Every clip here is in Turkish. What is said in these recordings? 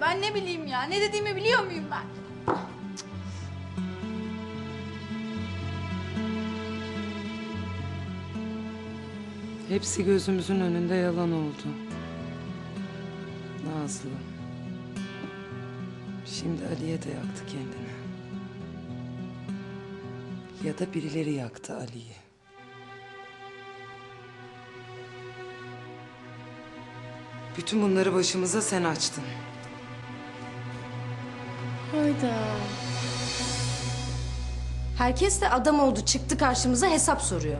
Ben ne bileyim ya. Ne dediğimi biliyor muyum ben? Hepsi gözümüzün önünde yalan oldu. Nazlı. Şimdi Aliye de yaktı kendini. Ya da birileri yaktı Ali'yi. Bütün bunları başımıza sen açtın. Hayda. Herkes de adam oldu çıktı karşımıza hesap soruyor.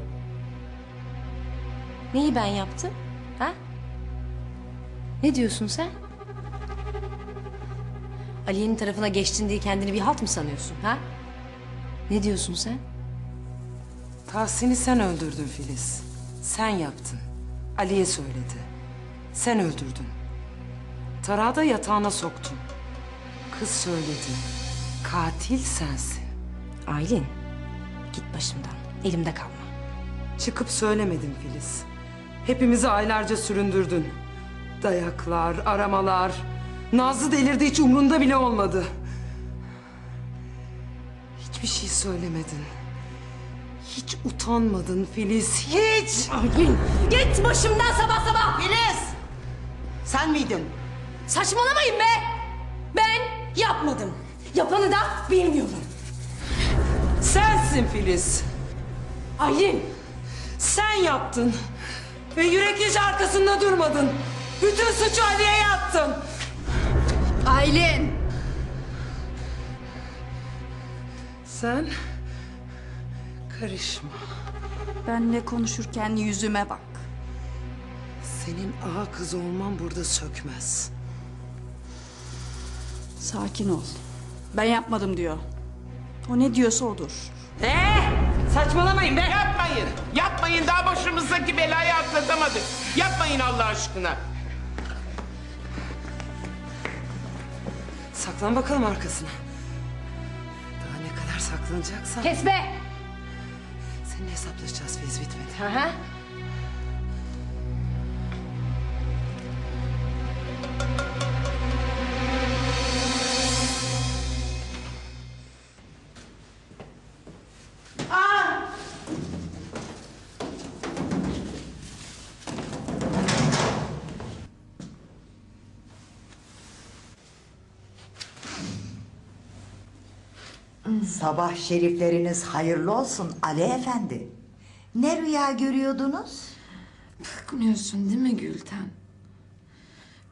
Neyi ben yaptım? Ha? Ne diyorsun sen? Aliye'nin tarafına geçtin diye kendini bir halt mı sanıyorsun ha? Ne diyorsun sen? Tahsin'i sen öldürdün Filiz. Sen yaptın. Ali'ye söyledi. Sen öldürdün. Tarağı da yatağına soktun. Kız söyledi. Katil sensin. Aylin git başımdan elimde kalma. Çıkıp söylemedin Filiz. Hepimizi aylarca süründürdün. Dayaklar, aramalar. Nazlı delirdi hiç umrunda bile olmadı. Hiçbir şey söylemedin. Hiç utanmadın Filiz, hiç. Aylin git başımdan sabah sabah. Filiz! Sen miydin? Saçmalamayın be. Ben yapmadım. Yapanı da bilmiyorum. Sensin Filiz. Aylin Sen yaptın. Ve yüreklice arkasında durmadın. Bütün suçu Aliye'ye attın. Aylin. Sen karışma. Benle konuşurken yüzüme bak. Senin ağa kız olman burada sökmez. Sakin ol. Ben yapmadım diyor. O ne diyorsa odur. Ee, saçmalamayın be. Yapmayın. Yapmayın. Daha başımızdaki belayı atlatamadık. Yapmayın Allah aşkına. Saklan bakalım arkasına. Daha ne kadar saklanacaksan. kes be. Seninle hesaplaşacağız Filiz bitmedi. Hı hı. Sabah şerifleriniz hayırlı olsun Ali Efendi. Ne rüya görüyordunuz? Bakmıyorsun değil mi Gülten?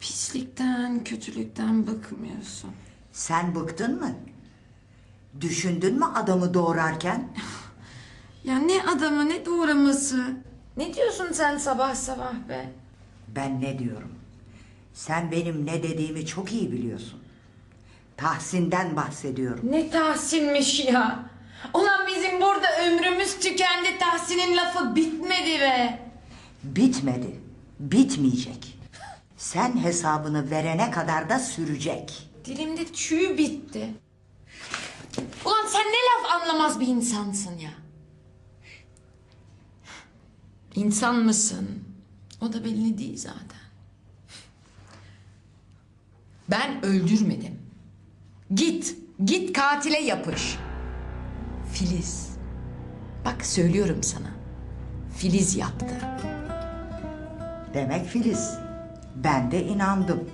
Pislikten, kötülükten bakmıyorsun. Sen bıktın mı? Düşündün mü adamı doğrarken? Ya ne adamı ne doğraması. Ne diyorsun sen sabah sabah be? Ben ne diyorum? Sen benim ne dediğimi çok iyi biliyorsun. Tahsin'den bahsediyorum. Ne Tahsin'miş ya. Ulan bizim burada ömrümüz tükendi. Tahsin'in lafı bitmedi be. Bitmedi. Bitmeyecek. Sen hesabını verene kadar da sürecek. Dilimde çüğ bitti. Ulan sen ne laf anlamaz bir insansın ya. İnsan mısın? O da belli değil zaten. Ben öldürmedim. Git, git katile yapış. Filiz. Bak söylüyorum sana. Filiz yaptı. Demek Filiz. Ben de inandım.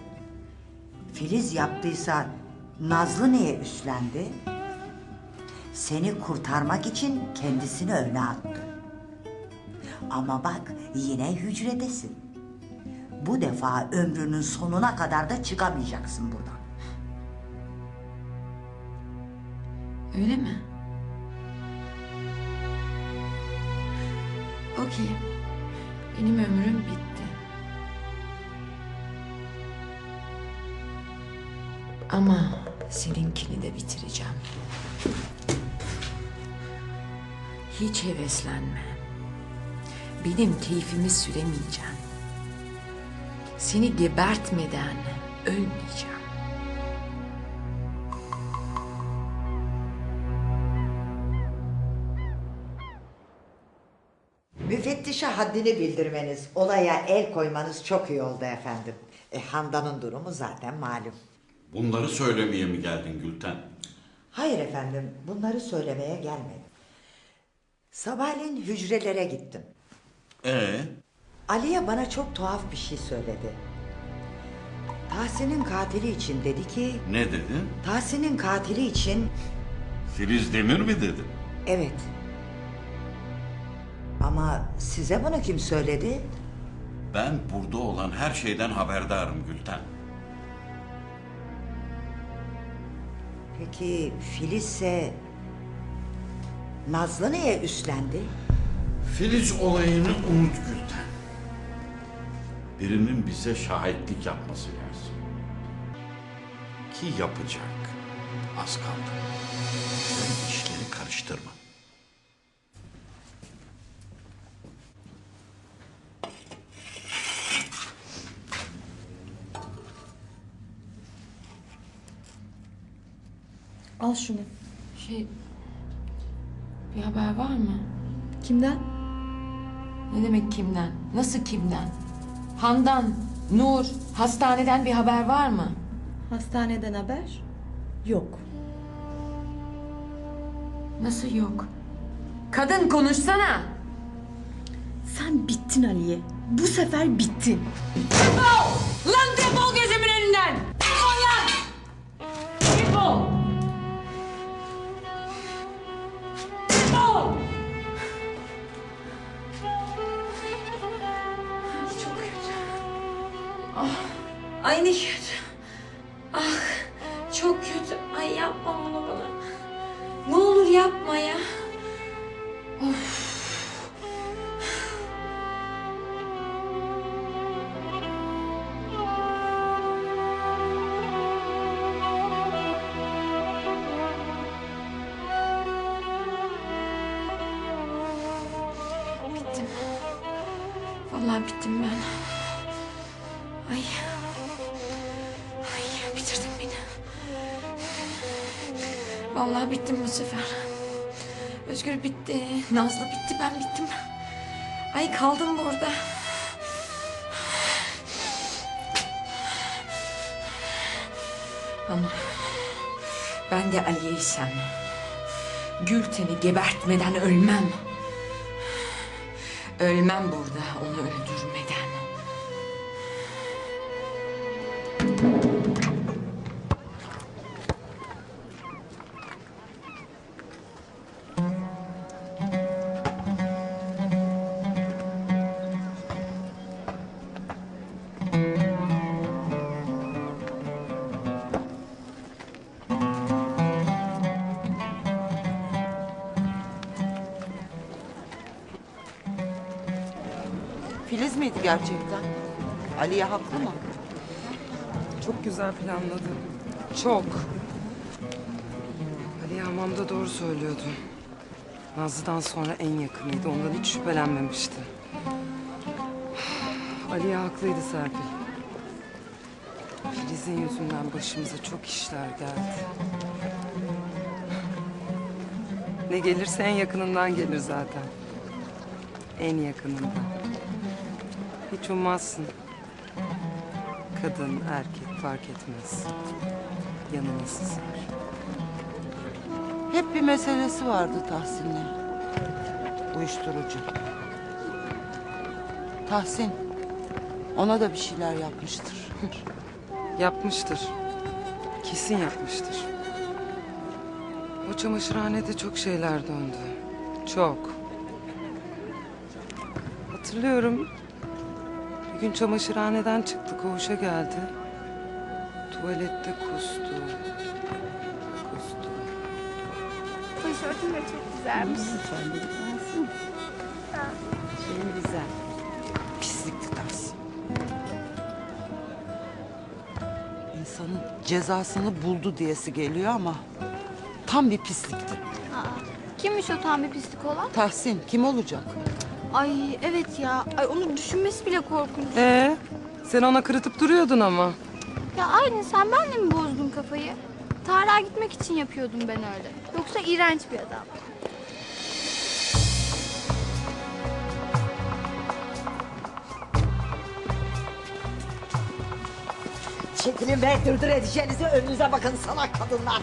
Filiz yaptıysa Nazlı neye üstlendi? Seni kurtarmak için kendisini öne attı. Ama bak yine hücredesin. Bu defa ömrünün sonuna kadar da çıkamayacaksın buradan. Öyle mi? Okey. Benim ömrüm bitti. Ama seninkini de bitireceğim. Hiç heveslenme. Benim keyfimi süremeyeceğim. Seni gebertmeden ölmeyeceğim. Müfettişe haddini bildirmeniz, olaya el koymanız çok iyi oldu efendim. E, Handan'ın durumu zaten malum. Bunları söylemeye mi geldin Gülten? Hayır efendim, bunları söylemeye gelmedim. Sabahleyin hücrelere gittim. Ee, Aliye bana çok tuhaf bir şey söyledi. Tahsin'in katili için dedi ki... ne dedin? Tahsin'in katili için... Filiz Demir mi dedin? Evet. Ama size bunu kim söyledi? Ben burada olan her şeyden haberdarım Gülten. Peki Filizse... Nazlı neye üstlendi? Filiz olayını unut Gülten. Birinin bize şahitlik yapması lazım. Ki yapacak. Az kaldı. Sen işleri karıştırma. Al şunu. Şey... Bir haber var mı? Kimden? Ne demek kimden? Nasıl kimden? Handan, Nur, hastaneden bir haber var mı? Hastaneden haber? Yok. Nasıl yok? Kadın konuşsana. Sen bittin Aliye. Bu sefer bittin. Defol! Lan defol gözümün önünden! Ay ne kötü. Ah, çok kötü. Ay yapma bunu bana. Ne olur yapma ya. Bittim. Vallahi bittim ben. Ay Vallahi bittim bu sefer. Özgür bitti. Nazlı bitti ben bittim. Ay kaldım burada. Ama ben de Aliye'ysem Gülten'i gebertmeden ölmem. Ölmem burada onu öldürmeden. Miydi gerçekten? Aliye haklı mı? Çok güzel planladı. Çok. Ali hamamda doğru söylüyordu. Nazlı'dan sonra en yakınıydı. Ondan hiç şüphelenmemişti. Aliye haklıydı Serpil. Filiz'in yüzünden başımıza çok işler geldi. Ne gelirse en yakınından gelir zaten. En yakınından. Hiç ummazsın. Kadın, erkek fark etmez. Yanına sızar. Hep bir meselesi vardı Tahsin'le. Uyuşturucu. Tahsin ona da bir şeyler yapmıştır. Yapmıştır. Kesin yapmıştır. O çamaşırhanede çok şeyler döndü. Çok. Hatırlıyorum. Gün çamaşırhaneden çıktı, koğuşa geldi. Tuvalette kustu. Kustu. Tişörtün de çok güzelmiş. Pislikti Tahsin. İnsanın cezasını buldu diyesi geliyor ama tam bir pislikti. Kimmiş o tam bir pislik olan? Tahsin kim olacak? Ay evet ya. Ay onu düşünmesi bile korkunç. Ee, sen ona kırıtıp duruyordun ama. Ya aynı sen benle mi bozdun kafayı? Tarık'a gitmek için yapıyordum ben öyle. Yoksa iğrenç bir adam. Çekilin be dırdır edeceğinizi önünüze bakın salak kadınlar.